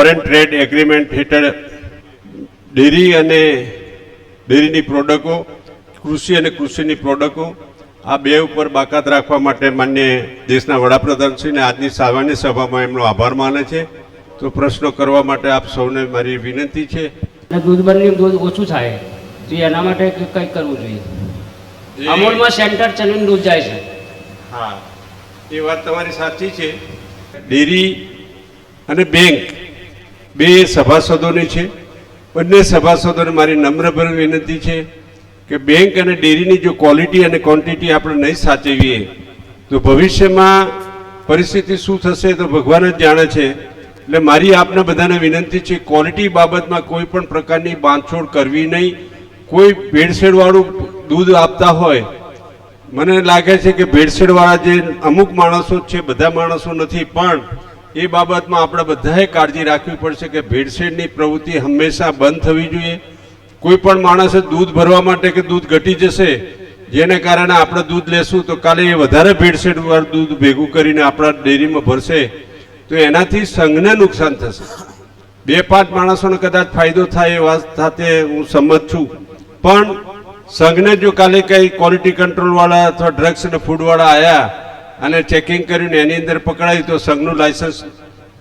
Foreign trade agreement હેઠળ dairy અને ડેરીની પ્રોડક્ટો કૃષિ અને કૃષિની પ્રોડક્ટો આ બે ઉપર બાકાત રાખવા માટે માન્ય દેશના વડાપ્રધાનશ્રીને આજની સામાન્ય સભામાં એમનો આભાર માને છે. તો પ્રશ્નો કરવા માટે આપ સૌને મારી વિનંતી છે. દૂધ બંને દૂધ ઓછું થાય. તો એના માટે કંઈક કરવું જોઈએ? અમૂલમાં સેન્ટર ચલીને દૂધ જાય છે. હા એ વાત તમારી સાચી છે. ડેરી અને બેંક બે સભાસદોની છે. બંને સભાસદોને મારી નમ્રભર વિનંતી છે કે બેંક અને ડેરીની જો ક્વોલિટી અને ક્વોન્ટિટી આપણે નહીં સાચવીએ, તો ભવિષ્યમાં પરિસ્થિતિ શું થશે તો ભગવાન જ જાણે છે. એટલે મારી આપને બધાને વિનંતી છે, ક્વોલિટી બાબતમાં કોઈ પણ પ્રકારની બાંધછોડ કરવી નહીં. કોઈ ભેળસેળવાળું દૂધ આપતા હોય, મને લાગે છે કે ભેળસેળવાળા જે અમુક માણસો છે, બધા માણસો નથી, પણ એ બાબતમાં આપણે બધાએ કાળજી રાખવી પડશે કે ભેળસેળની પ્રવૃત્તિ હંમેશા બંધ થવી જોઈએ. કોઈ પણ માણસે દૂધ ભરવા માટે કે દૂધ ઘટી જશે, જેને કારણે આપણે દૂધ લેશું, તો કાલે એ વધારે ભેળસેળવાળું દૂધ ભેગું કરીને આપણા ડેરીમાં ભરશે, તો એનાથી સંઘને નુકસાન થશે. બે પાંચ માણસોને કદાચ ફાયદો થાય એ વાત સાથે હું સંમત છું. પણ સંઘને જો કાલે કંઈ ક્વોલિટી કંટ્રોલવાળા અથવા ડ્રગ્સ અને ફૂડવાળા આવ્યા અને ચેકિંગ કર્યું ને એની અંદર પકડાયું તો સંઘનું લાયસન્સ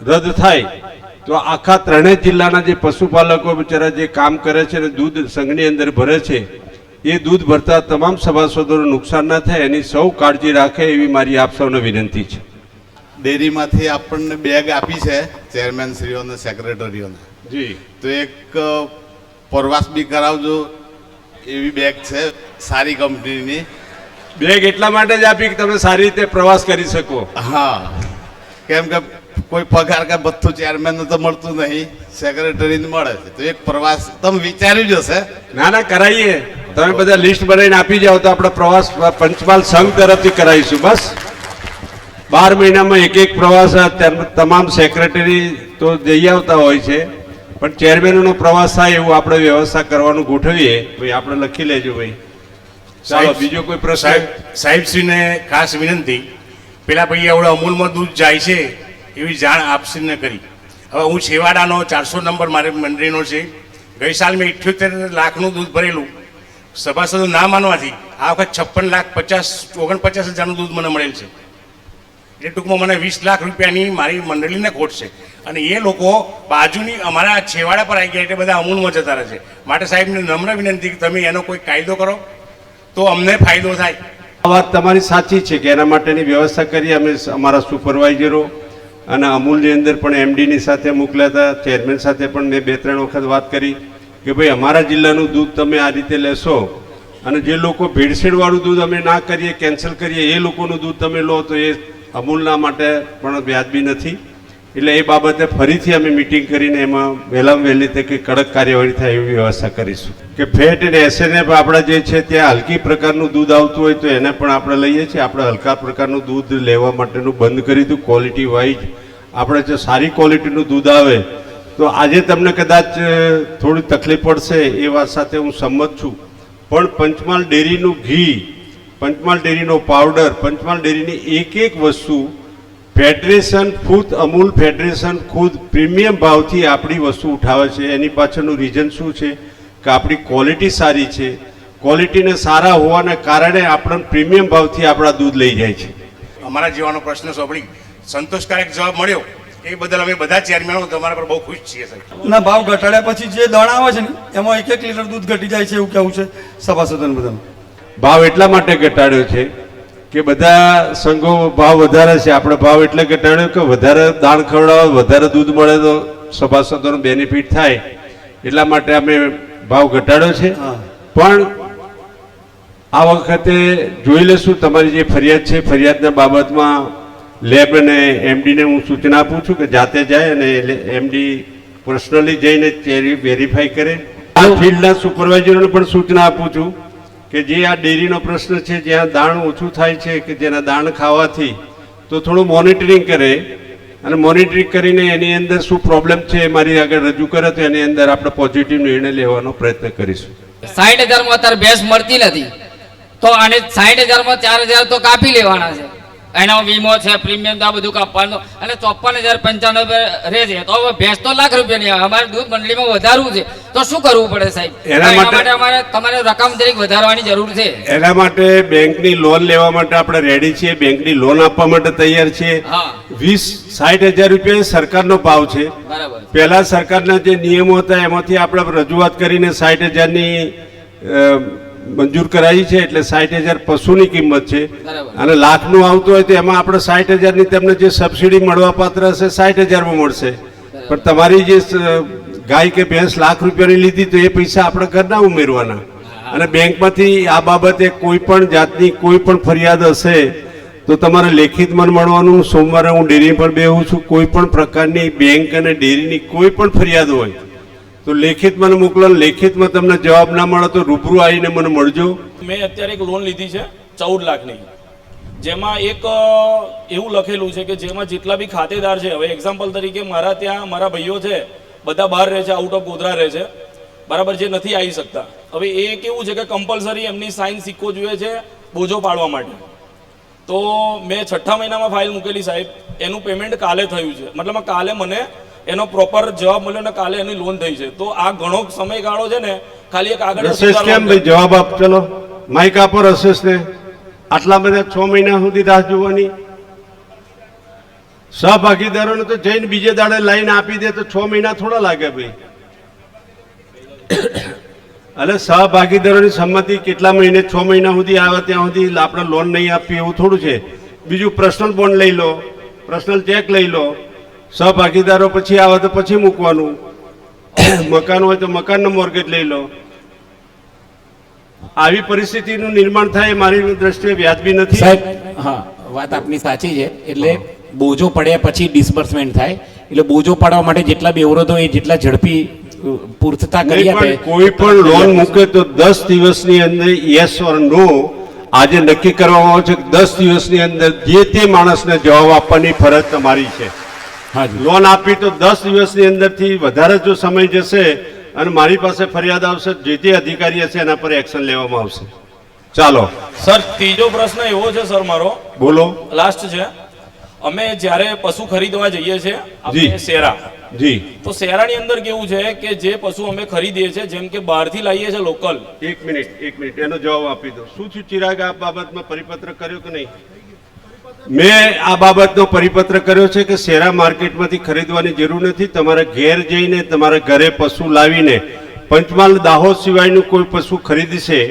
રદ થાય. તો આખા ત્રણેય જિલ્લાના જે પશુપાલકો બિચારા જે કામ કરે છે અને દૂધ સંઘની અંદર ભરે છે એ દૂધ ભરતા તમામ સભાસદોને નુકસાન ના થાય એની સૌ કાળજી રાખે એવી મારી આપ સૌને વિનંતી છે. ડેરીમાંથી આપણને બેગ આપી છે ચેરમેન શ્રીઓને સેક્રેટરીઓને જી. તો એક પ્રવાસ બી કરાવજો એવી બેગ છે સારી કંપનીની બેગ એટલા માટે જ આપી કે તમે સારી રીતે પ્રવાસ કરી શકો. હા. કેમ કે કોઈ પગાર કે બધું ચેરમેન તો મળતું નહીં. સેક્રેટરી મળે છે. તો એક પ્રવાસ તમે વિચાર્યું જ હશે. ના ના કરાવીએ તમે બધા લિસ્ટ બનાવીને આપી જાઓ તો આપણે પ્રવાસ પંચમહાલ સંઘ તરફથી કરાવીશું. બસ. બાર મહિનામાં એક એક પ્રવાસ તમામ સેક્રેટરી તો જઈ આવતા હોય છે. પણ ચેરમેનનો પ્રવાસ થાય એવું આપણે વ્યવસ્થા કરવાનું ગોઠવીએ. ભાઈ આપણે લખી લેજો ભાઈ. ચાલો બીજો કોઈ પ્રશ્ન? સાહેબ સાહેબશ્રીને ખાસ વિનંતી પેલા ભાઈ આવડે અમૂલમાં દૂધ જાય છે એવી જાણ આપશ્રીને કરી. હવે હું છેવાડાનો ચારસો નંબર મારી મંડળીનો છે. ગઈ સાલ મેં ઇઠ્યોતેર લાખનું દૂધ ભરેલું. સભાસદો ના માનવાથી આ વખત છપ્પન લાખ પચાસ ઓગણપચાસ હજારનું દૂધ મને મળેલ છે. એટલે ટૂંકમાં મને વીસ લાખ રૂપિયાની મારી મંડળીને ખોટ છે. અને એ લોકો બાજુની અમારા છેવાડા પર આવી ગયા એટલે બધા અમૂલમાં જતા રહે છે. માટે સાહેબને નમ્ર વિનંતી કે તમે એનો કોઈ કાયદો કરો. તો અમને ફાયદો થાય. આ વાત તમારી સાચી છે કે એના માટેની વ્યવસ્થા કરી અમે અમારા સુપરવાઇઝરો અને અમૂલની અંદર પણ એમડીની સાથે મોકલ્યા હતા, ચેરમેન સાથે પણ મેં બે ત્રણ વખત વાત કરી કે ભાઈ અમારા જિલ્લાનું દૂધ તમે આ રીતે લેશો અને જે લોકો ભેળસેળવાળું દૂધ અમે ના કરીએ કેન્સલ કરીએ, એ લોકોનું દૂધ તમે લો તો એ અમૂલના માટે પણ વ્યાજબી નથી. એટલે એ બાબતે ફરીથી અમે મિટિંગ કરીને એમાં વહેલામાં વહેલી તકે કડક કાર્યવાહી થાય એવી વ્યવસ્થા કરીશું. કે ફેટ અને એસએનએફ આપણા જે છે ત્યાં હલકી પ્રકારનું દૂધ આવતું હોય તો એને પણ આપણે લઈએ છીએ. આપણે હલકા પ્રકારનું દૂધ લેવા માટેનું બંધ કરી દીધું ક્વોલિટી વાઇઝ આપણે જો સારી ક્વોલિટીનું દૂધ આવે, તો આજે તમને કદાચ થોડી તકલીફ પડશે એ વાત સાથે હું સંમત છું. પણ પંચમહાલ ડેરીનું ઘી, પંચમહાલ ડેરીનો પાવડર પંચમહાલ ડેરીની એક એક વસ્તુ ફેડરેશન ખુદ અમૂલ ફેડરેશન ખુદ પ્રીમિયમ ભાવથી આપણી વસ્તુ ઉઠાવે છે. એની પાછળનું રીઝન શું છે? કે આપણી ક્વોલિટી સારી છે. ક્વોલિટીને સારા હોવાને કારણે આપણને પ્રીમિયમ ભાવથી આપણા દૂધ લઈ જાય છે. અમારા જેવાનો પ્રશ્ન સાંભળી. સંતોષકારક જવાબ મળ્યો. એ બદલ અમે બધા ચેરમેનો તમારા પર બહુ ખુશ છીએ સાહેબ. ના ભાવ ઘટાડ્યા પછી જે દણ આવે છે ને એમાં એક એક લીટર દૂધ ઘટી જાય છે એવું કેવું છે. સભાસદન બધા ભાવ એટલા માટે ઘટાડ્યો છે કે બધા સંઘો ભાવ વધારે છે. આપણે ભાવ એટલે ઘટાડ્યો કે વધારે દાણ ખવડાવો વધારે દૂધ મળે તો સભાસદોનો બેનિફિટ થાય. એટલા માટે અમે ભાવ ઘટાડ્યો છે. પણ આ વખતે જોઈ લેશું તમારી જે ફરિયાદ છે ફરિયાદના બાબતમાં લેબ અને એમડીને હું સૂચના આપું છું કે જાતે જાય અને એમડી પર્સનલી જઈને વેરીફાઈ કરે. આ ફિલ્ડના સુપરવાઇઝરોને પણ સૂચના આપું છું. કે જે આ ડેરીનો પ્રશ્ન છે જ્યાં દાણ ઓછું થાય છે કે જેના દાણ ખાવાથી, તો થોડું મોનિટરિંગ કરે અને મોનિટરિંગ કરીને એની અંદર શું પ્રોબ્લેમ છે એ મારી આગળ રજૂ કરે, તો એની અંદર આપણે પોઝિટિવ નિર્ણય લેવાનો પ્રયત્ન કરીશું. સાઠ હજારમાં અત્યારે ભેંસ મળતી નથી. તો આને સાઠ હજારમાં ચાર હજાર તો કાપી લેવાના છે. એનો વીમો છે પ્રીમિયમ આ બધું કાપવાનું. અને ચોપન હજાર પંચાણું રહે છે. તો હવે ભેંસ તો લાખ રૂપિયાની. અમારે દૂધ મંડળીમાં વધારવું છે. તો શું કરવું પડે સાહેબ? એના માટે- અમારે તમારે રકમ તરીક વધારવાની જરૂર છે. એના માટે બેંકની લોન લેવા માટે આપણે રેડી છીએ. બેંકની લોન આપવા માટે તૈયાર છીએ. વીસ સાઠ હજાર રૂપિયા સરકારનો ભાવ છે. બરાબર. પહેલા સરકારના જે નિયમો હતા એમાંથી આપણે રજૂઆત કરીને સાઠ હજારની મંજૂર કરાવી છે એટલે સાઠ હજાર પશુની કિંમત છે. અને લાખનું આવતું હોય તો એમાં આપણે સાઠ હજારની તેમને જે સબસિડી મળવા પાત્ર હશે સાઠ હજારમાં મળશે. પણ તમારી જે ગાય કે ભેંસ લાખ રૂપિયાની લીધી તો એ પૈસા આપણે ઘરના ઉમેરવાના. અને બેંકમાંથી આ બાબતે કોઈ પણ જાતની કોઈ પણ ફરિયાદ હશે તો તમારે લેખિત મન મળવાનું. સોમવારે હું ડેરી પર બેહું છું. કોઈ પણ પ્રકારની બેંક અને ડેરીની કોઈ પણ ફરિયાદ હોય તો લેખિત મને મોકલો લેખિતમાં તમને જવાબ ના મળે તો રૂબરૂ આવીને મને મળજો. મેં અત્યારે એક લોન લીધી છે, ચૌદ લાખની. જેમાં એક એવું લખેલું છે કે જેમાં જેટલા બી ખાતેદાર છે, હવે એક્ઝામ્પલ તરીકે મારા ત્યાં મારા ભાઈઓ છે, બધા બહાર રહે છે આઉટ ઓફ ગોધરા રહે છે, બરાબર જે નથી આવી શકતા. હવે એ કેવું છે કે કમ્પલસરી એમની સાઇન સિક્કો જોઈએ છે, બોજો પાડવા માટે. તો મેં છઠ્ઠા મહિનામાં ફાઇલ મૂકેલી સાહેબ, એનું પેમેન્ટ કાલે થયું છે. મતલબ કાલે મને એનો પ્રોપર જવાબ મળ્યો ને કાલે એની લોન થઈ છે. તો આ ઘણો સમયગાળો છે ને ખાલી એક આગળ કેમ ભાઈ? જવાબ આપ ચલો. માઇક આપો રસેશ ને. આટલા બધા છ મહિના સુધી રાહ જોવાની. સહભાગીદારોને તો જઈને બીજે દાડે લાઈન આપી દે તો છ મહિના થોડા લાગે ભાઈ. એટલે સહભાગીદારોની સંમતિ કેટલા મહિને છ મહિના સુધી આવે ત્યાં સુધી આપણે લોન નહીં આપવી એવું થોડું છે. બીજું પર્સનલ બોન્ડ લઈ લો પર્સનલ ચેક લઈ લો. સહભાગીદારો પછી આવે તો પછી મૂકવાનું. મકાન હોય તો મકાનનો મોર્ગેજ લઈ લો. આવી પરિસ્થિતિનું નિર્માણ થાય મારી દ્રષ્ટિએ વ્યાજબી નથી. સાહેબ હા વાત આપની સાચી છે. એટલે બોજો પડ્યા પછી ડિસબર્સમેન્ટ થાય. એટલે બોજો પાડવા માટે જેટલા બી અવરોધો એ જેટલા ઝડપી પૂર્તતા કરી આપે કોઈ પણ લોન મૂકે તો દસ દિવસની અંદર યસ ઓર નો આજે નક્કી કરવામાં આવે છે કે દસ દિવસની અંદર જે તે માણસને જવાબ આપવાની ફરજ તમારી છે. લોન આપી તો દસ દિવસની અંદરથી વધારે જો સમય જશે અને મારી પાસે ફરિયાદ આવશે જે તે અધિકારી હશે એના પર એક્શન લેવામાં આવશે. ચાલો. સર ત્રીજો પ્રશ્ન એવો છે સર મારો. બોલો. લાસ્ટ છે. અમે જ્યારે પશુ ખરીદવા જઈએ છીએ જી. આપણે શેરા. જી. તો શેરાની અંદર કેવું છે કે જે પશુ અમે ખરીદીએ છીએ જેમ કે બહારથી લાવીએ છીએ લોકલ. એક મિનિટ એક મિનિટ. એનો જવાબ આપી દો. શું શું ચિરાગ આ બાબતમાં પરિપત્ર કર્યો કે નહીં? મેં આ બાબતનો પરિપત્ર કર્યો છે કે શેરા માર્કેટમાંથી ખરીદવાની જરૂર નથી. તમારે ઘેર જઈને તમારા ઘરે પશુ લાવીને પંચમહાલ દાહોદ સિવાયનું કોઈ પશુ ખરીદશે,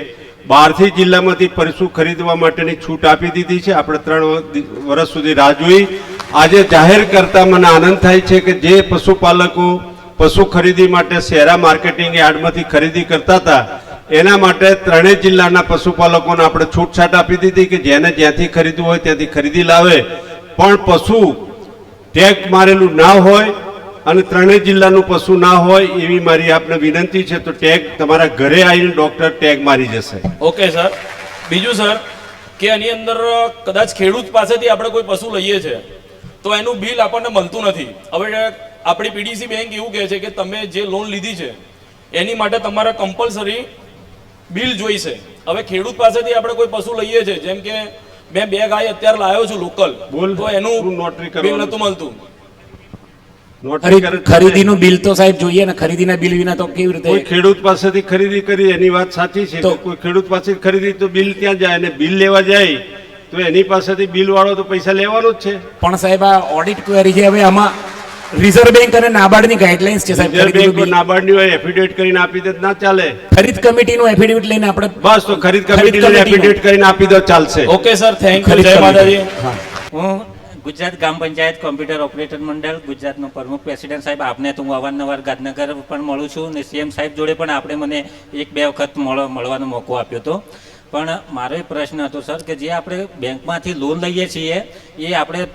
બહારથી જિલ્લામાંથી પશુ ખરીદવા માટેની છૂટ આપી દીધી છે. આપણે ત્રણ વર્ષ સુધી રાહ જોઈ. આજે જાહેર કરતા મને આનંદ થાય છે કે જે પશુપાલકો પશુ ખરીદી માટે શેરા માર્કેટિંગ યાર્ડમાંથી ખરીદી કરતા હતા એના માટે ત્રણેય જિલ્લાના પશુપાલકોને આપણે છૂટછાટ આપી દીધી કે જેને જ્યાંથી ખરીદવું હોય ત્યાંથી ખરીદી લાવે. પણ પશુ ટેગ મારેલું ના હોય અને ત્રણેય જિલ્લાનું પશુ ના હોય એવી મારી આપને વિનંતી છે, તો ટેગ તમારા ઘરે આવીને ડોક્ટર ટેગ મારી જશે. Okay, sir. બીજું, સર, કે એની અંદર કદાચ ખેડૂત પાસેથી આપણે કોઈ પશુ લઈએ છીએ તો એનું બિલ આપણને મળતું નથી. હવે આપણી પીડીસી બેંક એવું કહે છે કે તમે જે લોન લીધી છે, એની માટે તમારે કમ્પલસરી બિલ જોઈશે. હવે ખેડૂત પાસેથી આપણે કોઈ પશુ લઈએ છીએ જેમ કે મેં બે ગાય અત્યારે લાવ્યો છું લોકલ બોલ. તો એનું નોટરી બિલ નતું મળતું. ખરીદીનું બિલ તો સાહેબ જોઈએ ને ખરીદીના બિલ વિના તો કેવી કોઈ રીતે ખેડૂત પાસેથી ખરીદી કરી એની વાત સાચી છે તો- કોઈ ખેડૂત પાસેથી ખરીદી તો બિલ ત્યાં જાય અને બિલ લેવા જાય તો એની પાસેથી બિલ વાળો તો પૈસા લેવાનો જ છે. પણ સાહેબ આ ઓડિટ ક્વેરી છે હવે આમાં રિઝર્વ બેંક અને નાબાર્ડની ગાઈડલાઇન્સ છે સાહેબ રિઝર્વ બેંક નાબાર્ડની હોય એફિડેવિટ કરીને આપી દે ના ચાલે. ખરીદ કમિટીનો એફિડેવિટ લઈને આપણે બસ તો ખરીદ કમિટીને એફિડેવિટ કરીને આપી દો ચાલશે. ઓકે સર થેન્ક યુ જય માતાજી હું. ગુજરાત ગ્રામ પંચાયત કોમ્પ્યુટર ઓપરેટર મંડળ ગુજરાતનો પ્રમુખ પ્રેસિડેન્ટ સાહેબ આપને તો હું અવારનવાર ગાંધીનગર પણ મળું છું અને સીએમ સાહેબ જોડે પણ આપણે મને એક બે વખત મળવાનો મોકો આપ્યો હતો. પણ મારો એ પ્રશ્ન હતો સર કે જે આપણે બેંકમાંથી લોન લઈએ છીએ એ આપણે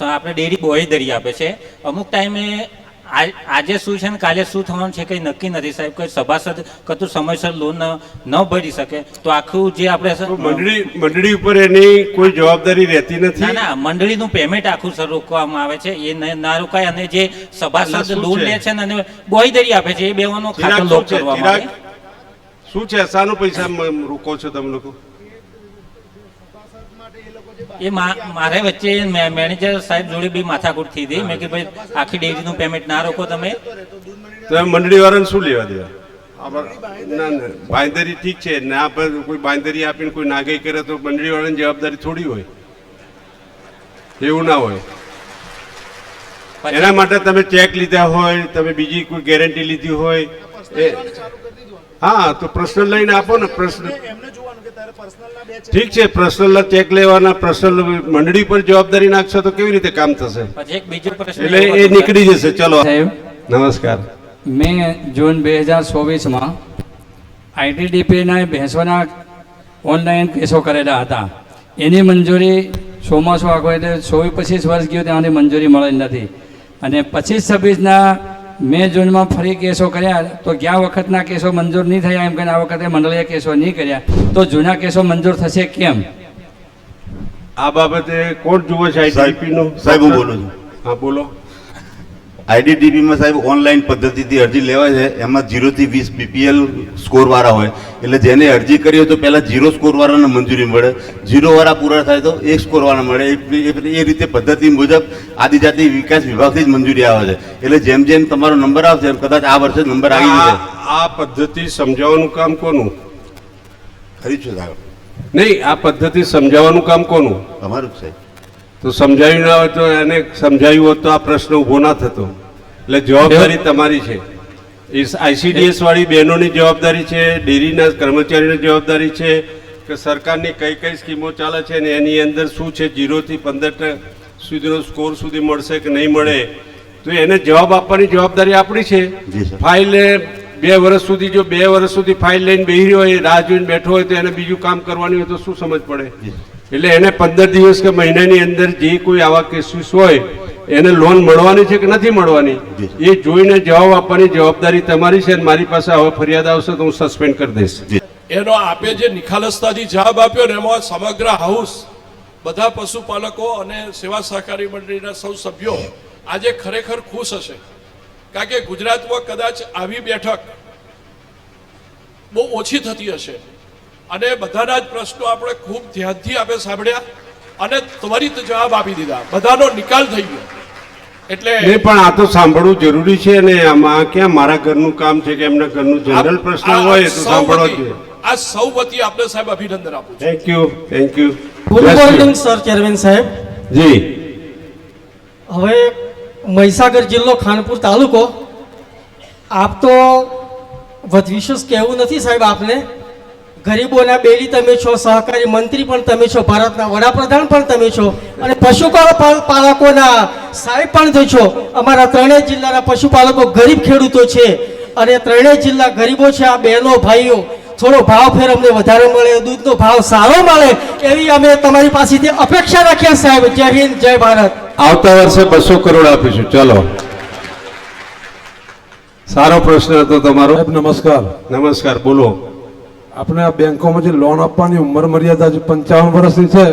આપણે ડેરી બોહીધરી આપે છે. અમુક ટાઈમે આજે શું છે ને કાલે શું થવાનું છે કંઈ નક્કી નથી સાહેબ. કોઈ સભાસદ કતું સમયસર લોન ન- ભરી શકે તો આખું જે આપણે મંડળી મંડળી ઉપર એની કોઈ જવાબદારી રહેતી નથી? ના મંડળીનું પેમેન્ટ આખું સર રોકવામાં આવે છે. એ ના રોકાય અને જે સભાસદ લોન લે છે ને અને બોહીધરી આપે છે એ બેવાનો ખાતું લોક કરવામાં આવે. શું છે? શાનું પૈસા રોકો છો તમે લોકો? એ મારે વચ્ચે મેનેજર સાહેબ જોડે બી માથાકૂટ થઈ હતી. મેં કે ભાઈ આખી ડેરીનું પેમેન્ટ ના રોકો તમે. તો મંડળી વાળાને શું લેવા દેવા? ના ના બાંયધરી ઠીક છે. ના કોઈ બાંયધરી આપીને કોઈ નાગાઈ કરે તો મંડળી વાળાની જવાબદારી થોડી હોય. એવું ના હોય. એના માટે તમે ચેક લીધા હોય તમે બીજી કોઈ ગેરંટી લીધી હોય એ હા તો પર્સનલ લઈને આપો ને પ્રશ્ન ઠીક છે પર્સનલ ચેક લેવાના પર્સનલ મંડળી પર જવાબદારી નાખશો તો કેવી રીતે કામ થશે? પછી એક બીજો પ્રશ્ન એટલે એ નીકળી જશે. ચલો. સાહેબ નમસ્કાર. મેં જૂન બે હજાર ચોવીસમાં આઈટીડીપીના ભેંસોના ઓનલાઈન કેસો કરેલા હતા. એની મંજૂરી ચોમાસું આખો એટલે ચોવીસ પચીસ વર્ષ ગયું ત્યાંની મંજૂરી મળેલી નથી. અને પચીસ છવ્વીસના મે જૂનમાં ફરી કેસો કર્યા તો ગયા વખતના કેસો મંજૂર નહીં થયા એમ કરીને આ વખતે મંડળીએ કેસો નહીં કર્યા. તો જૂના કેસો મંજૂર થશે કેમ? આ બાબતે કોણ જુએ છે આઈપીનો સાહેબ, હું બોલું છું. હા બોલો. આઈડીડીપીમાં સાહેબ ઓનલાઈન પદ્ધતિથી અરજી લેવાય છે. એમાં જીરોથી વીસ બીપીએલ સ્કોરવાળા હોય. એટલે જેને અરજી કરી હોય તો પહેલાં જીરો સ્કોરવાળાને મંજૂરી મળે. જીરોવાળા પૂરા થાય તો એક સ્કોરવાળા મળે. એ- રીતે પદ્ધતિ મુજબ આદિજાતિ વિકાસ વિભાગથી જ મંજૂરી આવે છે. એટલે જેમ જેમ તમારો નંબર આવશે એમ કદાચ આ વર્ષે નંબર આવી જશે. આ આ પદ્ધતિ સમજાવવાનું કામ કોનું? ખરી છું સાહેબ. નહીં આ પદ્ધતિ સમજાવવાનું કામ કોનું? તમારું જ સાહેબ તો સમજાયું ના હોય તો એને સમજાયું હોત તો આ પ્રશ્ન ઊભો ના થતો. એટલે જવાબદારી તમારી છે. આઈસીડીએસ વાળી બહેનોની જવાબદારી છે ડેરીના કર્મચારીની જવાબદારી છે કે સરકારની કઈ કઈ સ્કીમો ચાલે છે ને એની અંદર શું છે જીરોથી પંદર સુધીનો સ્કોર સુધી મળશે કે નહીં મળે. તો એને જવાબ આપવાની જવાબદારી આપણી છે. ફાઇલ બે વર્ષ સુધી જો બે વર્ષ સુધી ફાઇલ લઈને બેહી રહ્યો હોય રાહ જોઈને બેઠો હોય તો એને બીજું કામ કરવાની હોય તો શું સમજ પડે? એટલે એને પંદર દિવસ કે મહિનાની અંદર જે કોઈ આવા કેસીસ હોય એને લોન મળવાની છે કે નથી મળવાની? એ જોઈને જવાબ આપવાની જવાબદારી તમારી છે અને મારી પાસે હવે ફરિયાદ આવશે તો હું સસ્પેન્ડ કરી દઈશ. એનો આપે જે નિખાલસતાથી જવાબ આપ્યો ને એમાં સમગ્ર હાઉસ બધા પશુપાલકો અને સેવા સહકારી મંડળીના સૌ સભ્યો આજે ખરેખર ખુશ હશે. કારણ કે ગુજરાતમાં કદાચ આવી બેઠક બહુ ઓછી થતી હશે. અને બધાના જ પ્રશ્નો આપણે ખૂબ ધ્યાનથી આપણે સાંભળ્યા અને ત્વરિત જવાબ આપી દીધા. બધાનો નિકાલ થઈ ગયો. એટલે એ પણ આ તો સાંભળવું જરૂરી છે અને આમાં ક્યાં મારા ઘરનું કામ છે કે એમના ઘરનું જનરલ પ્રશ્ન હોય તો સાંભળવો જોઈએ. આ સૌ વતી આપણે સાહેબ અભિનંદન આપું thank you thank you good morning sir chairman સાહેબ. જી. હવે મહીસાગર જિલ્લો ખાનપુર તાલુકો. આપ તો વધ વિશેષ કહેવું નથી સાહેબ આપને? ગરીબોના બેલી તમે છો સહકારી મંત્રી પણ તમે છો ભારતના વડાપ્રધાન પણ તમે છો અને પશુપાલકોના સાહેબ પણ છો. અમારા ત્રણેય જિલ્લાના પશુપાલકો ગરીબ ખેડૂતો છે અને ત્રણેય જિલ્લા ગરીબો છે આ બહેનો ભાઈઓ. થોડો ભાવ ફેર અમને વધારે મળે દૂધનો ભાવ સારો મળે એવી અમે તમારી પાસેથી અપેક્ષા રાખીએ સાહેબ. જય હિન્દ જય ભારત. આવતા વર્ષે બસો કરોડ આપીશું. ચલો. સારો પ્રશ્ન હતો તમારો. સાહેબ નમસ્કાર. નમસ્કાર બોલો. આપણે આ બેંકોમાં જે લોન આપવાની ઉંમર મર્યાદા જે પંચાવન વર્ષની છે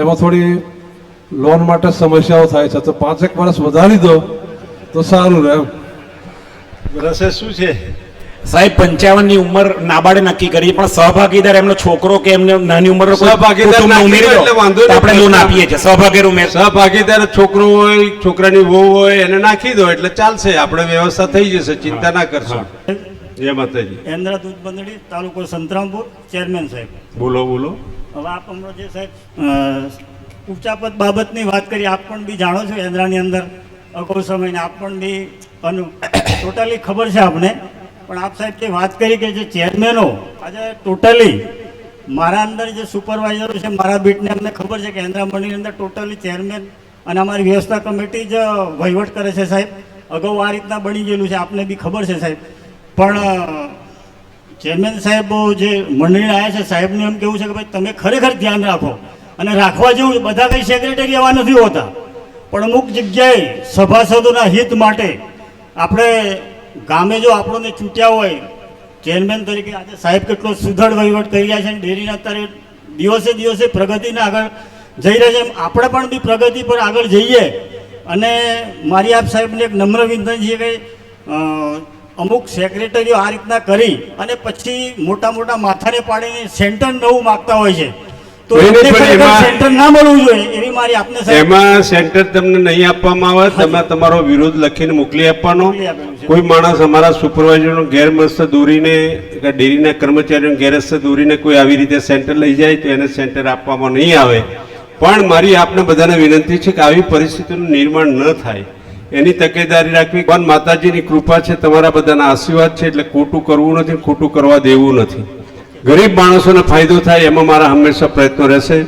એમાં થોડી લોન માટે સમસ્યાઓ થાય છે. તો પાંચેક વર્ષ વધારી દો તો સારું રહે. રસે શું છે? સાહેબ પંચાવનની ઉંમર નાબાર્ડે નક્કી કરી પણ સહભાગીદાર એમનો છોકરો કે એમને નાની ઉંમર સહભાગીદાર નહીં. આપણે લોન આપીએ છીએ. સહભાગીદાર ઉમેર. સહભાગીદાર છોકરો હોય છોકરાની વહુ હોય એને નાખી દો એટલે ચાલશે. આપણે વ્યવસ્થા થઈ જશે. ચિંતા ના કરશો. જય માતાજી. એન્દ્રા દૂધ બંદડી તાલુકો સંતરામપુર ચેરમેન સાહેબ. બોલો બોલો. હવે આપ હમણાં જે સાહેબ ઉચ્ચાપત બાબતની વાત કરી આપ પણ બી જાણો છો એન્દ્રાની અંદર અગાઉ સમયને આપ પણ બી અનુ ટોટલી ખબર છે આપને. પણ આપ સાહેબ જે વાત કરી કે જે ચેરમેનો આજે ટોટલી મારા અંદર જે સુપરવાઇઝરો છે મારા બીટને અમને ખબર છે કે એન્દ્રા મંડળની અંદર ટોટલી ચેરમેન અને અમારી વ્યવસ્થા કમિટી જ વહીવટ કરે છે સાહેબ. અગાઉ આ રીતના બની ગયેલું છે આપને બી ખબર છે સાહેબ. પણ ચેરમેન સાહેબ જે મંડળીને આવ્યા છે, સાહેબનું એમ કેવું છે કે ભાઈ તમે ખરેખર ધ્યાન રાખો અને રાખવા જેવું બધા કંઈ સેક્રેટરી એવા નથી હોતા. પણ અમુક જગ્યાએ સભાસદોના હિત માટે આપણે ગામે જો આપણને ચૂંટ્યા હોય, ચેરમેન તરીકે આજે સાહેબ કેટલો સુધડ વહીવટ કરી રહ્યા છે અને ડેરીના અત્યારે દિવસે દિવસે પ્રગતિને આગળ જઈ રહ્યા છે. આપણે પણ બી પ્રગતિ પર આગળ જઈએ. અને મારી આપ સાહેબને એક નમ્ર વિનંતી છે કે અમુક સેક્રેટરીઓ આ રીતના કરી અને પછી મોટા મોટા માથાને પાડીને સેન્ટર નવું માગતા હોય છે. તો સેન્ટર ના મળવું જોઈએ એવી મારી આપને એમાં સેન્ટર તમને નહીં આપવામાં આવે તમે તમારો વિરોધ લખીને મોકલી આપવાનો. કોઈ માણસ અમારા સુપરવાઇઝરનો ગેરમસ્ત દોરીને ડેરીના કર્મચારીઓને ગેરસ્ત દોરીને કોઈ આવી રીતે સેન્ટર લઈ જાય તો એને સેન્ટર આપવામાં નહીં આવે. પણ મારી આપને બધાને વિનંતી છે કે આવી પરિસ્થિતિનું નિર્માણ ન થાય. એની તકેદારી રાખવી. ભગવાન માતાજીની કૃપા છે, તમારા બધાના આશીર્વાદ છે, એટલે ખોટું કરવું નથી ખોટું કરવા દેવું નથી. ગરીબ માણસોને ફાયદો થાય એમાં મારા હંમેશા પ્રયત્નો રહેશે.